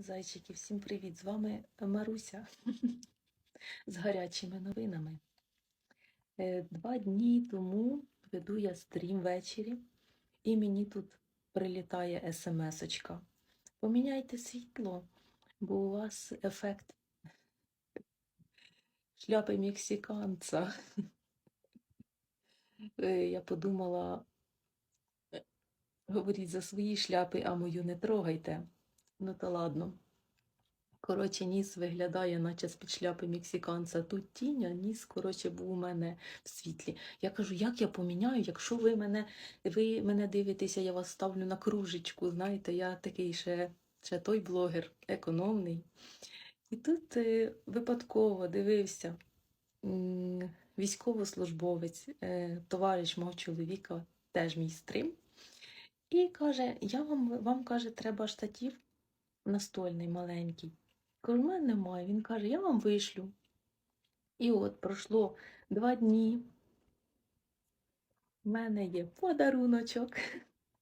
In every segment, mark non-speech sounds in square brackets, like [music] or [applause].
Зайчики, всім привіт! З вами Маруся з гарячими новинами. Е, Два дні тому веду я стрім ввечері, і мені тут прилітає смс-очка. Поміняйте світло, бо у вас ефект шляпи мексиканця. Е, Я подумала, е, говоріть за свої шляпи, а мою не трогайте. Ну то ладно. Коротше, ніс виглядає, наче з-під шляпи мексиканця. Тут тінь, а ніс, коротше, був у мене в світлі. Я кажу, як я поміняю, якщо ви мене, ви мене дивитеся, я вас ставлю на кружечку. Знаєте, я такий ще, ще той блогер, економний. І тут е, випадково дивився м, військовослужбовець, е, товариш мого чоловіка, теж мій стрим. І каже, я вам, вам каже, треба штатів настольний маленький. Кажу, в мене немає. Він каже, я вам вишлю. І от пройшло два дні. У мене є подаруночок.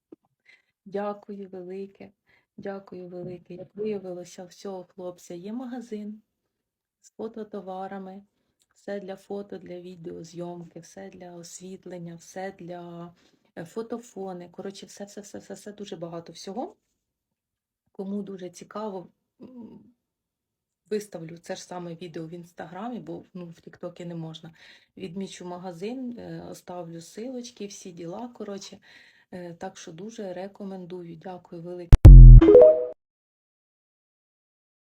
[laughs] Дякую велике. Дякую велике. Як виявилося, в цього хлопця є магазин з фототоварами. Все для фото, для відеозйомки, все для освітлення, все для е, фотофони. Коротше, все, все, все, все, все дуже багато всього. Кому дуже цікаво, виставлю це ж саме відео в інстаграмі, бо ну, в Тіктокі не можна. Відмічу магазин, ставлю оставлю силочки, всі діла. Коротше, Е, так що дуже рекомендую. Дякую велике.